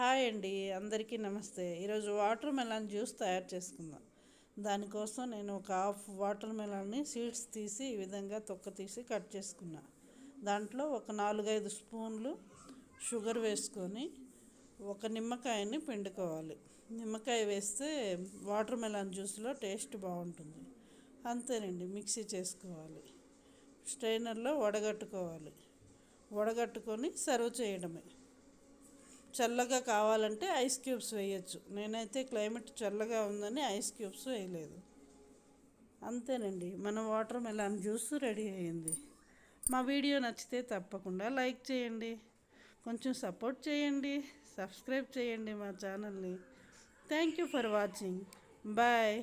Hi అండి అందరికీ నమస్తే. ఈరోజు వాటర్ మెలాన్ జ్యూస్ తయారు చేసుకుందాం. దానికోసం నేను ఒక హాఫ్ వాటర్ మెలాన్ని సీడ్స్ తీసి ఈ విధంగా తొక్క తీసి కట్ చేసుకున్నా. దాంట్లో ఒక నాలుగైదు స్పూన్లు షుగర్ వేసుకొని ఒక నిమ్మకాయని పిండుకోవాలి. నిమ్మకాయ వేస్తే వాటర్ మెలన్ జ్యూస్లో టేస్ట్ బాగుంటుంది. అంతేనండి మిక్సీ చేసుకోవాలి. స్ట్రైనర్లో వడగట్టుకోవాలి. వడగట్టుకొని సర్వ్ చేయడమే. చల్లగా కావాలంటే ఐస్ క్యూబ్స్ వేయచ్చు. నేనైతే క్లైమేట్ చల్లగా ఉందని ఐస్ క్యూబ్స్ వేయలేదు. అంతేనండి. మన వాటర్ మెలాన్ జ్యూస్ రెడీ అయింది మా వీడియో నచ్చితే తప్పకుండా లైక్ చేయండి. కొంచెం సపోర్ట్ చేయండి. సబ్స్క్రైబ్ చేయండి మా ఛానల్ని. Thank you for watching. Bye.